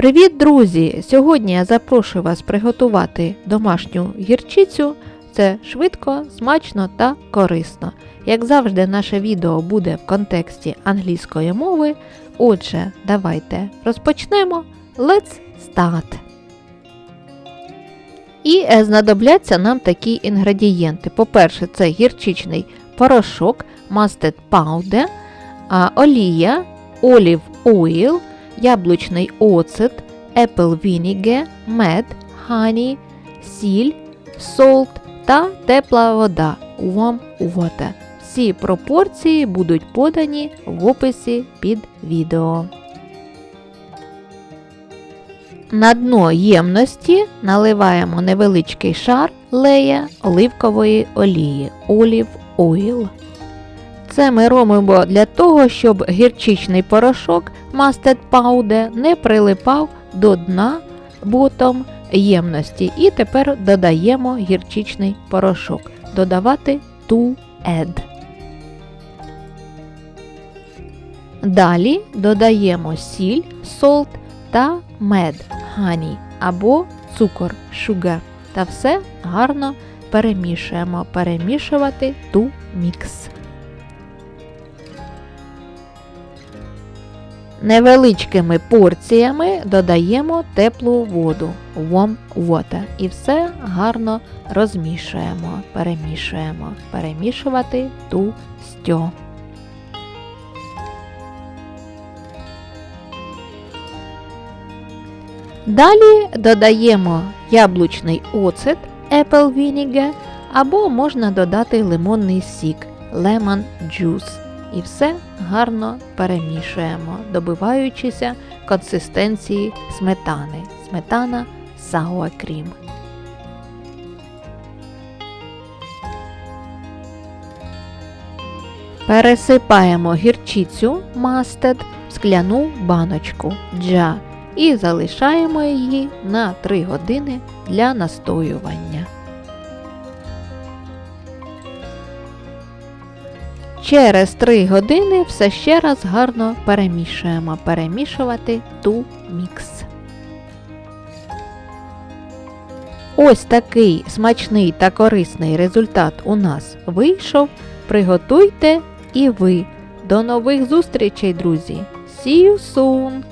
Привіт, друзі! Сьогодні я запрошую вас приготувати домашню гірчицю. Це швидко, смачно та корисно. Як завжди, наше відео буде в контексті англійської мови. Отже, давайте розпочнемо. Let's start! І е, знадобляться нам такі інгредієнти. По-перше, це гірчичний порошок, mustard powder, олія, olive oil, яблучний оцет, apple vinegar, мед, honey, сіль, salt та тепла вода warm water. Всі пропорції будуть подані в описі під відео. На дно ємності наливаємо невеличкий шар лея оливкової олії olive oil. Це ми робимо для того, щоб гірчичний порошок mustard powder не прилипав до дна ботом ємності. І тепер додаємо гірчичний порошок. Додавати to add. Далі додаємо сіль, salt та мед honey або цукор sugar. Та все гарно перемішуємо. Перемішувати mix. Невеличкими порціями додаємо теплу воду warm water. І все гарно розмішуємо, перемішуємо, перемішувати ту стьо. Далі додаємо яблучний оцет apple vinegar або можна додати лимонний сік lemon juice і все гарно перемішуємо, добиваючися консистенції сметани. Сметана cream. Пересипаємо гірчицю mustard в скляну баночку джа і залишаємо її на 3 години для настоювання. Через 3 години все ще раз гарно перемішуємо. Перемішувати ту мікс. Ось такий смачний та корисний результат у нас вийшов. Приготуйте і ви. До нових зустрічей, друзі! See you soon!